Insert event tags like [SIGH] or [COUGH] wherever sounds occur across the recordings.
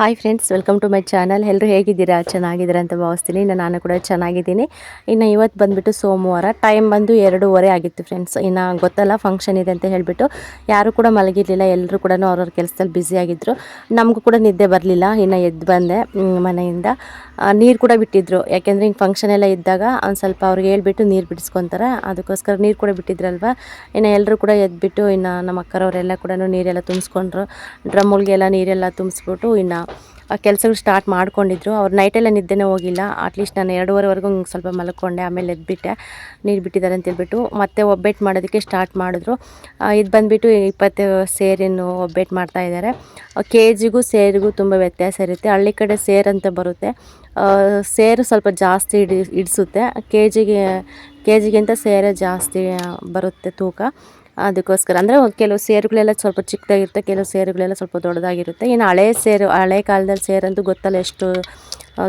Hi friends welcome to my channel ಎಲ್ಲರೂ ಹೇಗಿದ್ದೀರಾ? ಚೆನ್ನಾಗಿದ್ದೀರಾ ಅಂತ ಭಾವಿಸ್ತೀನಿ. ನಾನು ಕೂಡ ಚೆನ್ನಾಗಿದ್ದೀನಿ. ಇನ್ನು ಇವತ್ತು ಬಂದುಬಿಟ್ಟು ಸೋಮವಾರ. ಟೈಮ್ ಬಂದು ಎರಡೂವರೆ ಆಗಿತ್ತು ಫ್ರೆಂಡ್ಸ್ ಇನ್ನು ಗೊತ್ತಲ್ಲ ಫಂಕ್ಷನ್ ಇದೆ ಅಂತ ಹೇಳಿಬಿಟ್ಟು ಯಾರೂ ಕೂಡ ಮಲಗಿರಲಿಲ್ಲ. ಎಲ್ಲರೂ ಕೂಡ ಅವ್ರವ್ರ ಕೆಲಸದಲ್ಲಿ ಬ್ಯುಸಿಯಾಗಿದ್ದರು ನಮಗೂ ಕೂಡ ನಿದ್ದೆ ಬರಲಿಲ್ಲ. ಇನ್ನು ಎದ್ದು ಬಂದೆ ಮನೆಯಿಂದ. ನೀರು ಕೂಡ ಬಿಟ್ಟಿದ್ರು. ಯಾಕೆಂದರೆ ಹಿಂಗೆ ಫಂಕ್ಷನ್ ಎಲ್ಲ ಇದ್ದಾಗ ಒಂದು ಸ್ವಲ್ಪ ಅವ್ರಿಗೆ ಹೇಳ್ಬಿಟ್ಟು ನೀರು ಬಿಡಿಸ್ಕೊತಾರೆ. ಅದಕ್ಕೋಸ್ಕರ ನೀರು ಕೂಡ ಬಿಟ್ಟಿದ್ರಲ್ವ? ಇನ್ನು ಎಲ್ಲರೂ ಕೂಡ ಎದ್ಬಿಟ್ಟು ಇನ್ನು ನಮ್ಮ ಅಕ್ಕರವರೆಲ್ಲ ಕೂಡ ನೀರೆಲ್ಲ ತುಂಬಿಸ್ಕೊಂಡ್ರು. ಡ್ರಮ್ಮುಲ್ಗೆಲ್ಲ ನೀರೆಲ್ಲ ತುಂಬಿಸ್ಬಿಟ್ಟು ಇನ್ನು ಕೆಲಸಗಳು ಸ್ಟಾರ್ಟ್ ಮಾಡ್ಕೊಂಡಿದ್ರು. ಅವ್ರು ನೈಟೆಲ್ಲ ನಿದ್ದೆನೇ ಹೋಗಿಲ್ಲ. ಅಟ್ಲೀಸ್ಟ್ ನಾನು ಎರಡೂವರೆವರೆಗೂ ಹಿಂಗೆ ಸ್ವಲ್ಪ ಮಲ್ಕೊಂಡೆ, ಆಮೇಲೆ ಎದ್ಬಿಟ್ಟೆ. ನೀರು ಬಿಟ್ಟಿದ್ದಾರೆ ಅಂತೇಳ್ಬಿಟ್ಟು ಮತ್ತೆ ಒಬ್ಬೇಟ್ ಮಾಡೋದಕ್ಕೆ ಸ್ಟಾರ್ಟ್ ಮಾಡಿದ್ರು. ಇದು ಬಂದುಬಿಟ್ಟು ಇಪ್ಪತ್ತು ಸೇರಿನ ಒಬ್ಬೇಟ್ ಮಾಡ್ತಾ ಇದ್ದಾರೆ. ಕೆ ಜಿಗೂ ಸೇರಿಗೂ ತುಂಬ ವ್ಯತ್ಯಾಸ ಇರುತ್ತೆ. ಹಳ್ಳಿ ಕಡೆ ಸೇರ್ ಅಂತ ಬರುತ್ತೆ. ಸೇರು ಸ್ವಲ್ಪ ಜಾಸ್ತಿ ಹಿಡಿ ಹಿಡಿಸುತ್ತೆ ಕೆ ಜಿಗೆ ಕೆ ಜಿಗಿಂತ ಸೇರೇ ಜಾಸ್ತಿ ಬರುತ್ತೆ ತೂಕ. ಅದಕ್ಕೋಸ್ಕರ. ಅಂದರೆ ಕೆಲವು ಸೇರುಗಳೆಲ್ಲ ಸ್ವಲ್ಪ ಚಿಕ್ಕದಾಗಿರುತ್ತೆ, ಕೆಲವು ಸೇರುಗಳೆಲ್ಲ ಸ್ವಲ್ಪ ದೊಡ್ಡದಾಗಿರುತ್ತೆ. ಇನ್ನು ಹಳೆ ಸೇರು, ಹಳೆ ಕಾಲದಲ್ಲಿ ಸೇರಂತೂ ಗೊತ್ತಲ್ಲ ಎಷ್ಟು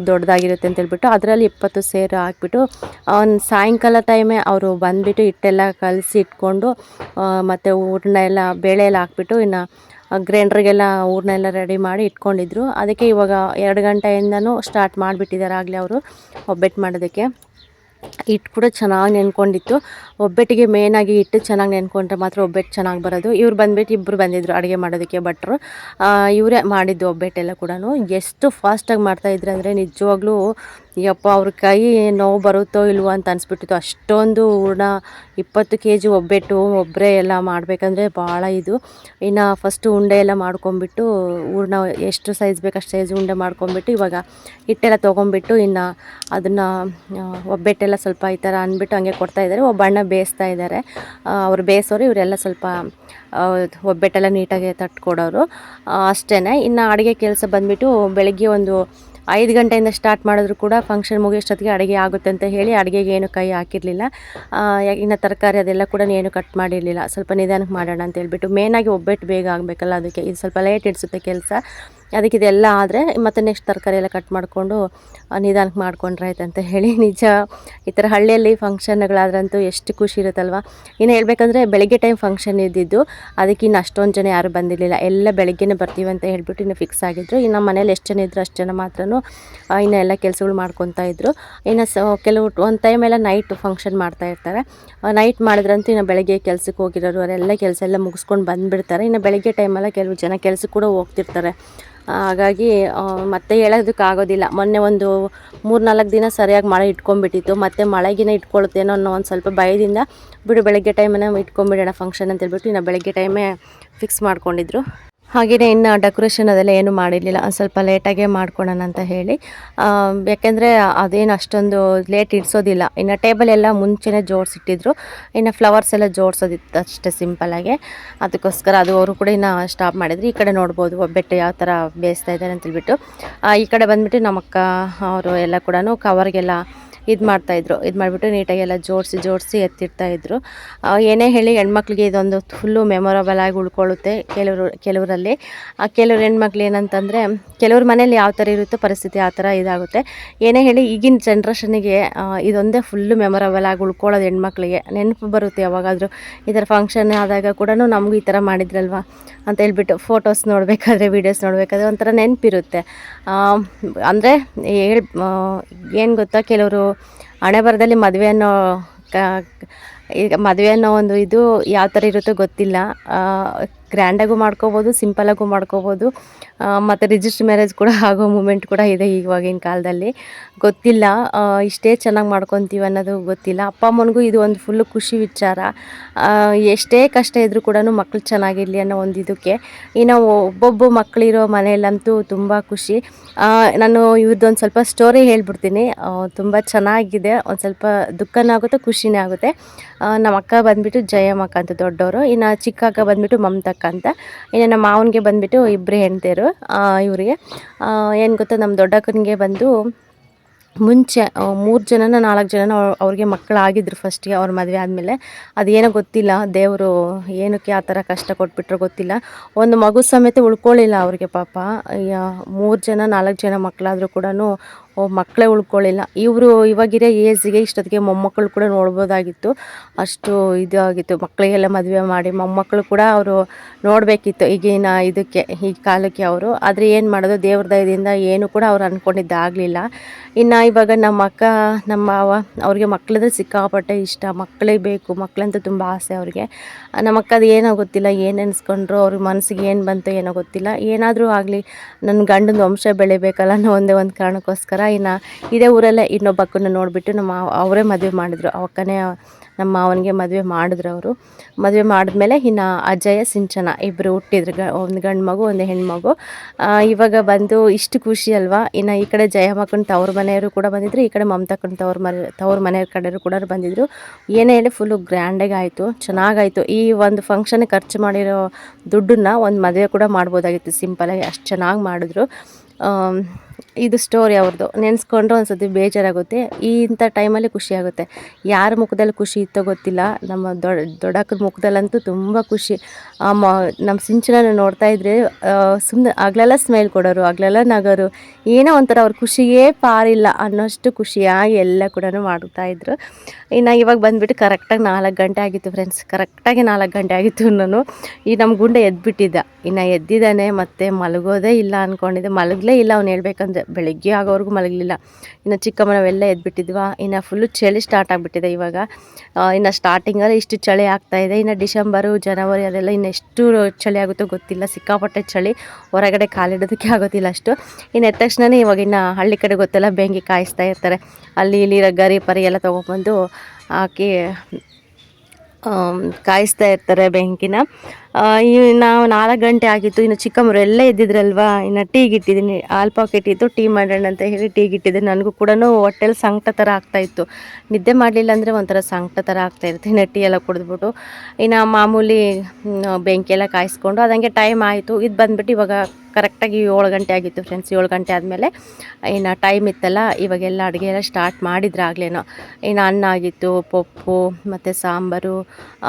ದೊಡ್ಡದಾಗಿರುತ್ತೆ ಅಂತ ಹೇಳ್ಬಿಟ್ಟು. ಅದರಲ್ಲಿ ಇಪ್ಪತ್ತು ಸೇರು ಹಾಕ್ಬಿಟ್ಟು ಅವ್ನು ಸಾಯಂಕಾಲ ಟೈಮೇ ಅವರು ಬಂದುಬಿಟ್ಟು ಹಿಟ್ಟೆಲ್ಲ ಕಲಸಿ ಇಟ್ಕೊಂಡು ಮತ್ತು ಊರನ್ನ ಎಲ್ಲ ಬೇಳೆ ಎಲ್ಲ ಹಾಕ್ಬಿಟ್ಟು ಇನ್ನು ಗ್ರೈಂಡ್ರಿಗೆಲ್ಲ ಊರನ್ನೆಲ್ಲ ರೆಡಿ ಮಾಡಿ ಇಟ್ಕೊಂಡಿದ್ರು. ಅದಕ್ಕೆ ಇವಾಗ ಎರಡು ಗಂಟೆಯಿಂದನೂ ಸ್ಟಾರ್ಟ್ ಮಾಡಿಬಿಟ್ಟಿದ್ದಾರೆ ಆಗಲೇ ಅವರು ಒಬ್ಬಟ್ಟು ಮಾಡೋದಕ್ಕೆ. ಹಿಟ್ಟು ಕೂಡ ಚೆನ್ನಾಗಿ ನೆನ್ಕೊಂಡಿತ್ತು. ಒಬ್ಬಟ್ಟಿಗೆ ಮೇಯ್ನಾಗಿ ಹಿಟ್ಟು ಚೆನ್ನಾಗಿ ನೆನ್ಕೊಂಡ್ರೆ ಮಾತ್ರ ಒಬ್ಬಟ್ಟು ಚೆನ್ನಾಗಿ ಬರೋದು. ಇವ್ರು ಬಂದ್ಬಿಟ್ಟು ಇಬ್ಬರು ಬಂದಿದ್ರು ಅಡುಗೆ ಮಾಡೋದಕ್ಕೆ ಭಟ್ರು. ಇವರೇ ಮಾಡಿದ್ದು ಒಬ್ಬಟ್ಟೆಲ್ಲ ಕೂಡ ಎಷ್ಟು ಫಾಸ್ಟಾಗಿ ಮಾಡ್ತಾಯಿದ್ರು ಅಂದರೆ ನಿಜವಾಗ್ಲೂ, ಯಪ್ಪ, ಅವ್ರ ಕೈ ನೋವು ಬರುತ್ತೋ ಇಲ್ವೋ ಅಂತ ಅನಿಸ್ಬಿಟ್ಟಿತ್ತು. ಅಷ್ಟೊಂದು ಹೂರ್ಣ, ಇಪ್ಪತ್ತು ಕೆ ಜಿ ಒಬ್ಬಟ್ಟು ಒಬ್ಬರೇ ಎಲ್ಲ ಮಾಡಬೇಕಂದ್ರೆ ಭಾಳ ಇದು. ಇನ್ನು ಫಸ್ಟು ಉಂಡೆ ಎಲ್ಲ ಮಾಡ್ಕೊಂಬಿಟ್ಟು ಹೂರ್ಣ ಎಷ್ಟು ಸೈಜ್ ಬೇಕು ಅಷ್ಟು ಸೈಜ್ ಉಂಡೆ ಮಾಡ್ಕೊಂಬಿಟ್ಟು ಇವಾಗ ಹಿಟ್ಟೆಲ್ಲ ತೊಗೊಂಬಿಟ್ಟು ಇನ್ನು ಅದನ್ನು ಒಬ್ಬಟ್ಟೆಲ್ಲ ಸ್ವಲ್ಪ ಈ ಥರ ಅಂದ್ಬಿಟ್ಟು ಹಂಗೆ ಕೊಡ್ತಾಯಿದ್ದಾರೆ ಒಬ್ಬಣ್ಣ ಒಬ್ಬ ಅಣ್ಣ ಬೇಯಿಸ್ತಾ ಇದ್ದಾರೆ. ಅವ್ರು ಬೇಯಿಸೋರು ಇವರೆಲ್ಲ ಸ್ವಲ್ಪ ಒಬ್ಬೆಟ್ಟೆಲ್ಲ ನೀಟಾಗಿ ತಟ್ಕೊಡೋರು. ಅಷ್ಟೇ ಇನ್ನು ಅಡುಗೆ ಕೆಲಸ ಬಂದುಬಿಟ್ಟು ಬೆಳಗ್ಗೆ ಒಂದು ಐದು ಗಂಟೆಯಿಂದ ಸ್ಟಾರ್ಟ್ ಮಾಡಿದ್ರು ಕೂಡ ಫಂಕ್ಷನ್ ಮುಗಿಯೋಷ್ಟೊತ್ತಿಗೆ ಅಡುಗೆ ಆಗುತ್ತೆ ಅಂತ ಹೇಳಿ ಅಡುಗೆಗೆ ಏನು ಕೈ ಹಾಕಿರಲಿಲ್ಲ. ಇನ್ನು ತರಕಾರಿ ಅದೆಲ್ಲ ಕೂಡ ಏನು ಕಟ್ ಮಾಡಿರಲಿಲ್ಲ. ಸ್ವಲ್ಪ ನಿಧಾನಕ್ಕೆ ಮಾಡೋಣ ಅಂತ ಹೇಳ್ಬಿಟ್ಟು ಮೇನಾಗಿ ಒಬ್ಬೆಟ್ಟು ಬೇಗ ಆಗಬೇಕಲ್ಲ ಅದಕ್ಕೆ. ಇದು ಸ್ವಲ್ಪ ಲೇಟ್ ಇಡಿಸುತ್ತೆ ಕೆಲಸ. ಅದಕ್ಕೆ ಇದೆಲ್ಲ ಆದರೆ ಮತ್ತೆ ನೆಕ್ಸ್ಟ್ ತರಕಾರಿ ಎಲ್ಲ ಕಟ್ ಮಾಡಿಕೊಂಡು ನಿಧಾನಕ್ಕೆ ಮಾಡ್ಕೊಂಡ್ರೆ ಆಯ್ತು ಅಂತ ಹೇಳಿ. [LAUGHS] ನಿಜ, ಈ ಥರ ಹಳ್ಳಿಯಲ್ಲಿ ಫಂಕ್ಷನ್ಗಳಾದ್ರಂತೂ ಎಷ್ಟು ಖುಷಿ ಇರುತ್ತಲ್ವ? ಇನ್ನು ಹೇಳಬೇಕಂದ್ರೆ ಬೆಳಗ್ಗೆ ಟೈಮ್ ಫಂಕ್ಷನ್ ಇದ್ದಿದ್ದು, ಅದಕ್ಕೆ ಇನ್ನು ಅಷ್ಟೊಂದು ಜನ ಯಾರು ಬಂದಿರಲಿಲ್ಲ. ಎಲ್ಲ ಬೆಳಗ್ಗೆನೇ ಬರ್ತೀವಿ ಅಂತ ಹೇಳ್ಬಿಟ್ಟು ಇನ್ನು ಫಿಕ್ಸ್ ಆಗಿದ್ರು. ಇನ್ನು ಮನೇಲಿ ಎಷ್ಟು ಜನ ಇದ್ರು ಅಷ್ಟು ಜನ ಮಾತ್ರ ಇನ್ನು ಎಲ್ಲ ಕೆಲಸಗಳು ಮಾಡ್ಕೊತಾ ಇದ್ರು. ಇನ್ನು ಸ, ಕೆಲವು ಒಂದು ಟೈಮೆಲ್ಲ ನೈಟ್ ಫಂಕ್ಷನ್ ಮಾಡ್ತಾ ಇರ್ತಾರೆ. ನೈಟ್ ಮಾಡಿದ್ರಂತೂ ಇನ್ನು ಬೆಳಗ್ಗೆ ಕೆಲಸಕ್ಕೆ ಹೋಗಿರೋರು, ಅವರೆಲ್ಲ ಕೆಲಸ ಎಲ್ಲ ಮುಗಿಸ್ಕೊಂಡು ಬಂದುಬಿಡ್ತಾರೆ. ಇನ್ನು ಬೆಳಗ್ಗೆ ಟೈಮೆಲ್ಲ ಕೆಲವು ಜನ ಕೆಲಸಕ್ಕೆ ಕೂಡ ಹೋಗ್ತಿರ್ತಾರೆ. ಹಾಗಾಗಿ ಮತ್ತೆ ಹೇಳೋದಕ್ಕೆ ಆಗೋದಿಲ್ಲ ಮೊನ್ನೆ ಒಂದು ಮೂರು ನಾಲ್ಕು ದಿನ ಸರಿಯಾಗಿ ಮಳೆ ಇಟ್ಕೊಂಡ್ಬಿಟ್ಟಿತ್ತು. ಮತ್ತೆ ಮಳೆಗಿನ ಇಟ್ಕೊಳ್ತೇನೋ ಅನ್ನೋ ಒಂದು ಸ್ವಲ್ಪ ಭಯದಿಂದ ಬಿಡು, ಬೆಳಗ್ಗೆ ಟೈಮನ್ನು ಇಟ್ಕೊಂಡ್ಬಿಡೋಣ ಫಂಕ್ಷನ್ ಅಂತ ಹೇಳ್ಬಿಟ್ಟು ಇನ್ನು ಬೆಳಗ್ಗೆ ಟೈಮೇ ಫಿಕ್ಸ್ ಮಾಡ್ಕೊಂಡಿದ್ರು. ಹಾಗೆಯೇ ಇನ್ನು ಡೆಕೋರೇಷನ್ ಅದೆಲ್ಲ ಏನು ಮಾಡಿರಲಿಲ್ಲ. ಒಂದು ಸ್ವಲ್ಪ ಲೇಟಾಗೇ ಮಾಡ್ಕೊಳ್ಳೋಣ ಅಂತ ಹೇಳಿ. ಯಾಕೆಂದರೆ ಅದೇನು ಅಷ್ಟೊಂದು ಲೇಟ್ ಇಡಿಸೋದಿಲ್ಲ. ಇನ್ನು ಟೇಬಲ್ ಎಲ್ಲ ಮುಂಚೆನೇ ಜೋಡಿಸಿಟ್ಟಿದ್ರು. ಇನ್ನು ಫ್ಲವರ್ಸ್ ಎಲ್ಲ ಜೋಡಿಸೋದಿತ್ತು ಅಷ್ಟೇ ಸಿಂಪಲ್ಲಾಗೆ ಅದಕ್ಕೋಸ್ಕರ ಅದು ಅವರು ಕೂಡ ಇನ್ನು ಸ್ಟಾಪ್ ಮಾಡಿದ್ರು. ಈ ಕಡೆ ನೋಡ್ಬೋದು ಒಬ್ಬಟ್ಟು ಯಾವ ಥರ ಬೇಯಿಸ್ತಾ ಇದ್ದಾರೆ ಅಂತೇಳ್ಬಿಟ್ಟು ಈ ಕಡೆ ಬಂದುಬಿಟ್ಟು ನಮ್ಮ ಅಕ್ಕ ಅವರು ಎಲ್ಲ ಕೂಡ ಕವರ್ಗೆಲ್ಲ ಇದು ಮಾಡ್ತಾಯಿದ್ರು ಇದು ಮಾಡಿಬಿಟ್ಟು ನೀಟಾಗಿ ಎಲ್ಲ ಜೋಡಿಸಿ ಜೋಡಿಸಿ ಆ, ಏನೇ ಹೇಳಿ ಹೆಣ್ಮಕ್ಳಿಗೆ ಇದೊಂದು ಫುಲ್ಲು ಮೆಮೊರಬಲ್ ಆಗಿ ಉಳ್ಕೊಳ್ಳುತ್ತೆ ಕೆಲವರು ಕೆಲವರಲ್ಲಿ. ಕೆಲವ್ರು ಹೆಣ್ಮಕ್ಳು ಏನಂತಂದರೆ ಕೆಲವ್ರ ಮನೇಲಿ ಯಾವ ಥರ ಇರುತ್ತೋ ಪರಿಸ್ಥಿತಿ ಆ ಥರ ಇದಾಗುತ್ತೆ. ಏನೇ ಹೇಳಿ ಈಗಿನ ಜನ್ರೇಷನಿಗೆ ಇದೊಂದೇ ಫುಲ್ಲು ಮೆಮೊರಬಲ್ ಆಗಿ ಉಳ್ಕೊಳ್ಳೋದು ಹೆಣ್ಮಕ್ಳಿಗೆ. ನೆನಪು ಬರುತ್ತೆ ಯಾವಾಗಾದರೂ. ಈ ಥರ ಫಂಕ್ಷನ್ ಆದಾಗ ಕೂಡ ನಮಗೂ ಈ ಥರ ಮಾಡಿದ್ರಲ್ವ ಅಂತ ಹೇಳ್ಬಿಟ್ಟು ಫೋಟೋಸ್ ನೋಡಬೇಕಾದ್ರೆ ವೀಡಿಯೋಸ್ ನೋಡಬೇಕಾದ್ರೆ ಒಂಥರ ನೆನಪಿರುತ್ತೆ. ಅಂದರೆ ಹೇಳ್ ಏನು ಗೊತ್ತಾ? ಕೆಲವರು ಹಣೆ ಬರದಲ್ಲಿ ಮದುವೆ ಅನ್ನೋ ಕ ಈಗ ಮದುವೆ ಅನ್ನೋ ಒಂದು ಇದು ಯಾವ ಥರ ಇರುತ್ತೋ ಗೊತ್ತಿಲ್ಲ. ಗ್ರ್ಯಾಂಡಾಗೂ ಮಾಡ್ಕೋಬೋದು, ಸಿಂಪಲಾಗೂ ಮಾಡ್ಕೋಬೋದು. ಮತ್ತು ರಿಜಿಸ್ಟ್ರ್ ಮ್ಯಾರೇಜ್ ಕೂಡ ಆಗೋ ಮೂಮೆಂಟ್ ಕೂಡ ಇದೆ ಇವಾಗಿನ ಕಾಲದಲ್ಲಿ. ಗೊತ್ತಿಲ್ಲ ಇಷ್ಟೇ ಚೆನ್ನಾಗಿ ಮಾಡ್ಕೊತೀವಿ ಅನ್ನೋದು ಗೊತ್ತಿಲ್ಲ. ಅಪ್ಪ ಅಮ್ಮನಿಗೂ ಇದು ಒಂದು ಫುಲ್ಲು ಖುಷಿ ವಿಚಾರ. ಎಷ್ಟೇ ಕಷ್ಟ ಇದ್ದರೂ ಕೂಡ ಮಕ್ಳು ಚೆನ್ನಾಗಿರಲಿ ಅನ್ನೋ ಒಂದು ಇದಕ್ಕೆ. ಇನ್ನು ಒಬ್ಬೊಬ್ಬ ಮಕ್ಕಳಿರೋ ಮನೆಯಲ್ಲಂತೂ ತುಂಬ ಖುಷಿ. ನಾನು ಇವ್ರದ್ದೊಂದು ಸ್ವಲ್ಪ ಸ್ಟೋರಿ ಹೇಳ್ಬಿಡ್ತೀನಿ. ತುಂಬ ಚೆನ್ನಾಗಿದೆ. ಒಂದು ಸ್ವಲ್ಪ ದುಃಖನೂ ಆಗುತ್ತೆ ಖುಷಿನೇ ಆಗುತ್ತೆ. ನಮ್ಮ ಅಕ್ಕ ಬಂದುಬಿಟ್ಟು ಜಯಮ್ಮಕ್ಕ ಅಂತ ದೊಡ್ಡವರು, ಇನ್ನು ಚಿಕ್ಕ ಅಕ್ಕ ಬಂದುಬಿಟ್ಟು ಮಮತಕ್ಕ ಅಂತ. ಇನ್ನು ನಮ್ಮ ಮಾವನಿಗೆ ಬಂದುಬಿಟ್ಟು ಇಬ್ಬರು ಹೆಣ್ತಿರು ಇವರಿಗೆ. ಏನು ಗೊತ್ತಾ, ನಮ್ಮ ದೊಡ್ಡಕ್ಕನಿಗೆ ಬಂದು ಮುಂಚೆ ಮೂರು ಜನನ ನಾಲ್ಕು ಜನನ ಅವ್ರ್- ಅವ್ರಿಗೆ ಮಕ್ಕಳಾಗಿದ್ದರು ಫಸ್ಟಿಗೆ ಅವ್ರ ಮದುವೆ ಆದಮೇಲೆ. ಅದೇನೋ ಗೊತ್ತಿಲ್ಲ, ದೇವರು ಏನಕ್ಕೆ ಆ ಥರ ಕಷ್ಟ ಕೊಟ್ಬಿಟ್ರೋ ಗೊತ್ತಿಲ್ಲ. ಒಂದು ಮಗು ಸಮೇತ ಉಳ್ಕೊಳ್ಳಿಲ್ಲ ಅವ್ರಿಗೆ ಪಾಪ. ಮೂರು ಜನ ನಾಲ್ಕು ಜನ ಮಕ್ಕಳಾದರೂ ಕೂಡ ಮಕ್ಕಳೇ ಉಳ್ಕೊಳ್ಳಿಲ್ಲ. ಇವರು ಇವಾಗಿರೋ ಏಜ್ಗೆ ಇಷ್ಟೊತ್ತಿಗೆ ಮೊಮ್ಮಕ್ಕಳು ಕೂಡ ನೋಡ್ಬೋದಾಗಿತ್ತು. ಅಷ್ಟು ಇದಾಗಿತ್ತು ಮಕ್ಕಳಿಗೆಲ್ಲ ಮದುವೆ ಮಾಡಿ ಮೊಮ್ಮಕ್ಕಳು ಕೂಡ ಅವರು ನೋಡಬೇಕಿತ್ತು ಈಗಿನ ಇದಕ್ಕೆ, ಈ ಕಾಲಕ್ಕೆ ಅವರು. ಆದರೆ ಏನು ಮಾಡೋದು? ದೇವ್ರ ದಯದಿಂದ ಏನು ಕೂಡ ಅವ್ರು ಅಂದ್ಕೊಂಡಿದ್ದಾಗಲಿಲ್ಲ ಇನ್ನು ಇವಾಗ ನಮ್ಮ ಅಕ್ಕ, ನಮ್ಮ ಮಾವ ಅವ್ರಿಗೆ ಮಕ್ಕಳಂದ್ರೆ ಸಿಕ್ಕಾಪಟ್ಟೆ ಇಷ್ಟ. ಮಕ್ಕಳೇ ಬೇಕು. ಮಕ್ಕಳಂತೂ ತುಂಬ ಆಸೆ ಅವ್ರಿಗೆ. ನಮ್ಮ ಅಕ್ಕ ಅದು ಏನೋ ಗೊತ್ತಿಲ್ಲ, ಏನು ಅನ್ಸ್ಕೊಂಡ್ರು, ಅವ್ರ ಮನಸ್ಸಿಗೆ ಏನು ಬಂತು ಏನೋ ಗೊತ್ತಿಲ್ಲ. ಏನಾದರೂ ಆಗಲಿ ನನ್ನ ಗಂಡನ ವಂಶ ಬೆಳಿಬೇಕಲ್ಲ ಅನ್ನೋ ಒಂದೇ ಒಂದು ಕಾರಣಕ್ಕೋಸ್ಕರ ಇನ್ನು ಇದೇ ಊರಲ್ಲೇ ಇನ್ನೊಬ್ಬ ಅಕ್ಕನ ನೋಡಿಬಿಟ್ಟು ನಮ್ಮ ಅವರೇ ಮದುವೆ ಮಾಡಿದ್ರು. ಅವಕ್ಕನೇ ನಮ್ಮ ಮಾವನಿಗೆ ಮದುವೆ ಮಾಡಿದ್ರು ಅವರು. ಮದುವೆ ಮಾಡಿದ್ಮೇಲೆ ಇನ್ನು ಅಜಯ, ಸಿಂಚನ ಇಬ್ಬರು ಹುಟ್ಟಿದ್ರು. ಗ ಒಂದು ಗಂಡು ಮಗು, ಒಂದು ಹೆಣ್ಮಗು ಇವಾಗ ಬಂದು ಇಷ್ಟು ಖುಷಿ ಅಲ್ವಾ? ಇನ್ನು ಈ ಕಡೆ ಜಯಮ್ಮಕ್ಕನ ತವ್ರ ಮನೆಯವರು ಕೂಡ ಬಂದಿದ್ರು. ಈ ಕಡೆ ಮಮತಕ್ಕನ ತವ್ರ ಮನೆ ತವ್ರ ಮನೆಯವ್ರ ಕಡೆಯವರು ಕೂಡ ಬಂದಿದ್ರು. ಏನೇ ಹೇಳಿ ಫುಲ್ಲು ಗ್ರ್ಯಾಂಡಾಗಿ ಆಯಿತು ಚೆನ್ನಾಗಾಯಿತು. ಈ ಒಂದು ಫಂಕ್ಷನ್ ಖರ್ಚು ಮಾಡಿರೋ ದುಡ್ಡನ್ನ ಒಂದು ಮದುವೆ ಕೂಡ ಮಾಡ್ಬೋದಾಗಿತ್ತು. ಸಿಂಪಲಾಗಿ ಅಷ್ಟು ಚೆನ್ನಾಗಿ ಮಾಡಿದ್ರು. ಇದು ಸ್ಟೋರಿ ಅವ್ರದ್ದು ನೆನೆಸ್ಕೊಂಡ್ರೆ ಒಂದು ಸತಿ ಬೇಜಾರಾಗುತ್ತೆ. ಈ ಇಂಥ ಟೈಮಲ್ಲಿ ಖುಷಿಯಾಗುತ್ತೆ ಯಾರ ಮುಖದಲ್ಲಿ ಖುಷಿ ಇತ್ತೋ ಗೊತ್ತಿಲ್ಲ. ನಮ್ಮ ದೊಡ್ಡ ದೊಡ್ಡಕ್ಕನ ಮುಖದಲ್ಲಂತೂ ತುಂಬ ಖುಷಿ. ಮ ನಮ್ಮ ಸಿಂಚನ ನೋಡ್ತಾ ಇದ್ರೆ ಸುಮ್ಮನೆ ಆಗ್ಲೆಲ್ಲ ಸ್ಮೈಲ್ ಕೊಡೋರು, ಆಗ್ಲೆಲ್ಲ ನಗೋರು. ಏನೋ ಒಂಥರ ಅವ್ರ ಖುಷಿಯೇ ಪಾರಿಲ್ಲ ಅನ್ನೋಷ್ಟು ಖುಷಿಯಾಗಿ ಎಲ್ಲ ಕೂಡ ಮಾಡ್ತಾ ಇದ್ರು. ಇನ್ನು ಇವಾಗ ಬಂದುಬಿಟ್ಟು ಕರೆಕ್ಟಾಗಿ ನಾಲ್ಕು ಗಂಟೆ ಆಗಿತ್ತು ಫ್ರೆಂಡ್ಸ್ ಕರೆಕ್ಟಾಗಿ ನಾಲ್ಕು ಗಂಟೆ ಆಗಿತ್ತು ನಾನು ಈ ನಮ್ಮ ಗುಂಡ ಎದ್ಬಿಟ್ಟಿದ್ದ. ಇನ್ನು ಎದ್ದಿದ್ದಾನೆ, ಮತ್ತೆ ಮಲಗೋದೇ ಇಲ್ಲ ಅಂದ್ಕೊಂಡಿದ್ದೆ ಮಲಗಲೇ ಇಲ್ಲ ಅವ್ನು ಹೇಳ್ಬೇಕಂದ್ರೆ ಬೆಳಗ್ಗೆ ಆಗೋವರೆಗೂ ಮಲಗಲಿಲ್ಲ. ಇನ್ನು ಚಿಕ್ಕಮ್ಮನವೆಲ್ಲ ಎದ್ಬಿಟ್ಟಿದ್ವಾ. ಇನ್ನು ಫುಲ್ಲು ಚಳಿ ಸ್ಟಾರ್ಟ್ ಆಗಿಬಿಟ್ಟಿದೆ ಇವಾಗ. ಇನ್ನು ಸ್ಟಾರ್ಟಿಂಗಲ್ಲಿ ಇಷ್ಟು ಚಳಿ ಆಗ್ತಾ ಇದೆ. ಇನ್ನು ಡಿಸೆಂಬರು, ಜನವರಿ ಅದೆಲ್ಲ ಇನ್ನು ಎಷ್ಟು ಚಳಿ ಆಗುತ್ತೋ ಗೊತ್ತಿಲ್ಲ. ಸಿಕ್ಕಾಪಟ್ಟೆ ಚಳಿ. ಹೊರಗಡೆ ಕಾಲಿಡೋದಕ್ಕೆ ಆಗೋದಿಲ್ಲ ಅಷ್ಟು. ಇನ್ನು ಎದ್ದ ತಕ್ಷಣನೇ ಇವಾಗ ಇನ್ನು ಹಳ್ಳಿ ಕಡೆ ಗೊತ್ತಲ್ಲ, ಬೆಂಕಿ ಕಾಯಿಸ್ತಾ ಇರ್ತಾರೆ. ಅಲ್ಲಿ ಇಲ್ಲಿ ಇರೋ ಗರಿ ಪರಿ ಎಲ್ಲ ತೊಗೊಬಂದು ಹಾಕಿ ಕಾಯಿಸ್ತಾ ಇರ್ತಾರೆ ಬೆಂಕಿನ. ನಾವು ನಾಲ್ಕು ಗಂಟೆ ಆಗಿತ್ತು. ಇನ್ನು ಚಿಕ್ಕಮ್ಮರು ಎಲ್ಲ ಇದ್ದಿದ್ರಲ್ವಾ? ಇನ್ನು ಟೀಗೆ ಇಟ್ಟಿದ್ದೀನಿ ಆಲ್ ಪಾಕೆಟ್ ಇತ್ತು. ಟೀ ಮಾಡೋಣ ಅಂತ ಹೇಳಿ ಟೀಗೆ ಇಟ್ಟಿದ್ದೆ ನನಗೂ ಕೂಡ ಹೊಟ್ಟೆಲಿ ಸಂಕಟ ಥರ ಆಗ್ತಾಯಿತ್ತು ನಿದ್ದೆ ಮಾಡಲಿಲ್ಲ ಅಂದರೆ ಒಂಥರ ಸಂಕಟ ಥರ ಆಗ್ತಾಯಿರುತ್ತೆ ಇನ್ನು ಟೀ ಎಲ್ಲ ಕುಡಿದ್ಬಿಟ್ಟು. ಇನ್ನು ಮಾಮೂಲಿ ಬೆಂಕಿ ಎಲ್ಲ ಕಾಯಿಸ್ಕೊಂಡು. ಅದಂಗೆ ಟೈಮ್ ಆಯಿತು. ಇದು ಬಂದುಬಿಟ್ಟು ಇವಾಗ ಕರೆಕ್ಟಾಗಿ ಏಳು ಗಂಟೆ ಆಗಿತ್ತು ಫ್ರೆಂಡ್ಸ್ ಏಳು ಗಂಟೆ ಆದಮೇಲೆ. ಇನ್ನು ಟೈಮ್ ಇತ್ತಲ್ಲ, ಇವಾಗೆಲ್ಲ ಅಡುಗೆ ಎಲ್ಲ ಸ್ಟಾರ್ಟ್ ಮಾಡಿದ್ರೆ ಆಗ್ಲೇನೋ ಇನ್ನು ಅನ್ನ ಆಗಿತ್ತು, ಪಪ್ಪು, ಮತ್ತು ಸಾಂಬಾರು,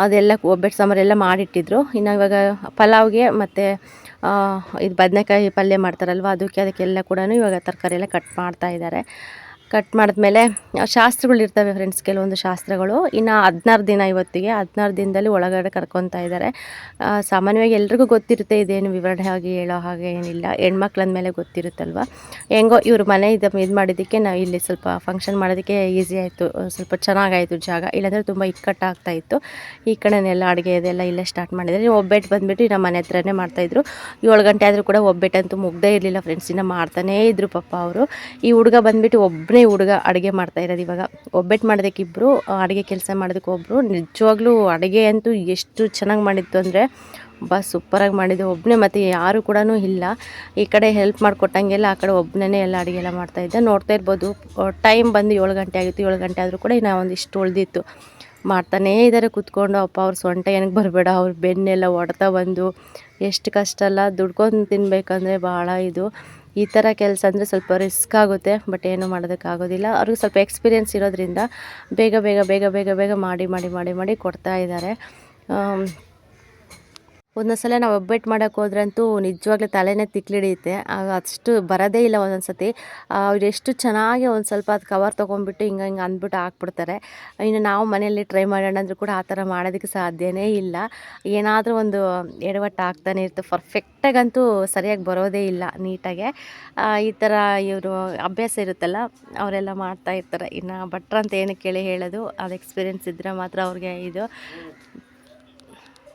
ಅದೆಲ್ಲ ಒಬ್ಬಟ್ಟು ಸಾಂಬಾರು ಎಲ್ಲ ಮಾಡಿಟ್ಟಿದ್ರು. ಇನ್ನು ಇವಾಗ ಪಲಾವ್ಗೆ ಮತ್ತು ಇದು ಬದನೆಕಾಯಿ ಪಲ್ಯ ಮಾಡ್ತಾರಲ್ವ, ಅದಕ್ಕೆ ಅದಕ್ಕೆಲ್ಲ ಕೂಡ ಇವಾಗ ತರಕಾರಿ ಎಲ್ಲ ಕಟ್ ಮಾಡ್ತಾ ಇದ್ದಾರೆ ಕಟ್ ಮಾಡಿದ್ಮೇಲೆ ಶಾಸ್ತ್ರಗಳು ಇರ್ತವೆ ಫ್ರೆಂಡ್ಸ್ ಕೆಲವೊಂದು ಶಾಸ್ತ್ರಗಳು. ಇನ್ನು ಹದಿನಾರು ದಿನ ಇವತ್ತಿಗೆ, ಹದಿನಾರು ದಿನದಲ್ಲಿ ಒಳಗಡೆ ಕರ್ಕೊತಾ ಇದ್ದಾರೆ. ಸಾಮಾನ್ಯವಾಗಿ ಎಲ್ರಿಗೂ ಗೊತ್ತಿರುತ್ತೆ ಇದೇನು ವಿವರಣೆ ಆಗಿ ಹೇಳೋ ಹಾಗೆ ಏನಿಲ್ಲ. ಹೆಣ್ಮಕ್ಳ ಅಂದಮೇಲೆ ಗೊತ್ತಿರುತ್ತಲ್ವ? ಹೆಂಗೋ ಇವ್ರ ಮನೆ ಇದು ಇದು ಮಾಡಿದ್ದಕ್ಕೆ ನಾವು ಇಲ್ಲಿ ಸ್ವಲ್ಪ ಫಂಕ್ಷನ್ ಮಾಡೋದಕ್ಕೆ ಈಸಿ ಆಯಿತು. ಸ್ವಲ್ಪ ಚೆನ್ನಾಗಾಯಿತು ಜಾಗ. ಇಲ್ಲಾಂದರೆ ತುಂಬ ಇಕ್ಕಟ್ಟಾಗ್ತಾ ಇತ್ತು. ಈ ಕಡೆನೆಲ್ಲ ಅಡುಗೆ ಇದೆಲ್ಲ ಇಲ್ಲೇ ಸ್ಟಾರ್ಟ್ ಮಾಡಿದರೆ ಒಬ್ಬೆಟ್ಟು ಬಂದುಬಿಟ್ಟು ನಮ್ಮ ಮನೆ ಹತ್ರನೇ ಮಾಡ್ತಾಯಿದ್ರು ಏಳು ಗಂಟೆ ಆದರೂ ಕೂಡ ಒಬ್ಬೆಟ್ಟಂತೂ ಮುಗ್ದೇ ಇರಲಿಲ್ಲ ಫ್ರೆಂಡ್ಸ್ ಇನ್ನು ಮಾಡ್ತಾನೇ ಇದ್ರು ಪಾಪ ಅವರು. ಈ ಹುಡುಗ ಬಂದುಬಿಟ್ಟು ಒಬ್ಬನೇ ಹುಡುಗ ಅಡುಗೆ ಮಾಡ್ತಾ ಇರೋದು ಇವಾಗ. ಒಬ್ಬಟ್ಟು ಮಾಡೋದಕ್ಕೆ ಇಬ್ಬರು ಅಡುಗೆ ಕೆಲಸ ಮಾಡೋದಕ್ಕೆ ಒಬ್ಬರು ನಿಜವಾಗ್ಲೂ ಅಡುಗೆ ಅಂತೂ ಎಷ್ಟು ಚೆನ್ನಾಗಿ ಮಾಡಿತ್ತು ಅಂದರೆ, ಬಾ ಸೂಪರಾಗಿ ಮಾಡಿದ್ದು. ಒಬ್ಬನೇ ಮತ್ತು ಯಾರು ಕೂಡ ಇಲ್ಲ. ಈ ಕಡೆ ಹೆಲ್ಪ್ ಮಾಡಿಕೊಟ್ಟಂಗೆಲ್ಲ ಆ ಕಡೆ ಒಬ್ಬನೇ ಎಲ್ಲ ಅಡುಗೆ ಎಲ್ಲ ಮಾಡ್ತಾಯಿದ್ದೆ ನೋಡ್ತಾ ಇರ್ಬೋದು ಟೈಮ್ ಬಂದು ಏಳು ಗಂಟೆ ಆಗಿತ್ತು. ಏಳು ಗಂಟೆ ಆದರೂ ಕೂಡ ಇನ್ನು ಒಂದಿಷ್ಟು ಉಳಿದಿತ್ತು. ಮಾಡ್ತಾನೇ ಇದ್ದಾರೆ ಕೂತ್ಕೊಂಡು. ಅಪ್ಪ, ಅವ್ರ ಸೊಂಟ ಏನಕ್ಕೆ ಬರಬೇಡ. ಅವ್ರ ಬೆನ್ನೆಲ್ಲ ಒಡ್ತಾ ಬಂದು, ಎಷ್ಟು ಕಷ್ಟ ಅಲ್ಲ. ದುಡ್ಕೊಂಡು ತಿನ್ಬೇಕಂದ್ರೆ ಭಾಳ ಇದು. ಈ ಥರ ಕೆಲಸ ಅಂದರೆ ಸ್ವಲ್ಪ ರಿಸ್ಕ್ ಆಗುತ್ತೆ ಬಟ್ ಏನು ಮಾಡೋದಕ್ಕಾಗೋದಿಲ್ಲ ಅವ್ರಿಗೆ ಸ್ವಲ್ಪ ಎಕ್ಸ್ಪೀರಿಯೆನ್ಸ್ ಇರೋದ್ರಿಂದ ಬೇಗ ಬೇಗ ಬೇಗ ಬೇಗ ಬೇಗ ಮಾಡಿ ಮಾಡಿ ಮಾಡಿ ಮಾಡಿ ಕೊಡ್ತಾ ಇದ್ದಾರೆ. ಒಂದೊಂದು ಸಲ ನಾವು ಒಬ್ಬಟ್ಟು ಮಾಡೋಕ್ಕೆ ಹೋದ್ರಂತೂ ನಿಜವಾಗ್ಲೂ ತಲೆನೇ ತಿಕ್ಲಿಡಿಯುತ್ತೆ ಅಷ್ಟು ಬರೋದೇ ಇಲ್ಲ ಒಂದೊಂದು ಸತಿ ಅವ್ರು ಎಷ್ಟು ಚೆನ್ನಾಗಿ ಒಂದು ಸ್ವಲ್ಪ ಅದು ಕವರ್ ತೊಗೊಂಡ್ಬಿಟ್ಟು ಹಿಂಗೆ ಹಿಂಗೆ ಅಂದ್ಬಿಟ್ಟು ಹಾಕ್ಬಿಡ್ತಾರೆ. ಇನ್ನು ನಾವು ಮನೆಯಲ್ಲಿ ಟ್ರೈ ಮಾಡೋಣ ಅಂದರೂ ಕೂಡ ಆ ಥರ ಮಾಡೋದಕ್ಕೆ ಸಾಧ್ಯವೇ ಇಲ್ಲ. ಏನಾದರೂ ಒಂದು ಎಡವಟ್ಟು ಆಗ್ತಾನೆ ಇರುತ್ತೆ ಪರ್ಫೆಕ್ಟಾಗಂತೂ ಸರಿಯಾಗಿ ಬರೋದೇ ಇಲ್ಲ ನೀಟಾಗೆ. ಈ ಥರ ಇವರು ಅಭ್ಯಾಸ ಇರುತ್ತಲ್ಲ, ಅವರೆಲ್ಲ ಮಾಡ್ತಾ ಇರ್ತಾರೆ. ಇನ್ನು ಭಟ್ರಂತ ಏನಕ್ಕೆ ಕೇಳಿ ಹೇಳೋದು, ಅದು ಎಕ್ಸ್ಪೀರಿಯೆನ್ಸ್ ಇದ್ದರೆ ಮಾತ್ರ ಅವ್ರಿಗೆ ಇದು.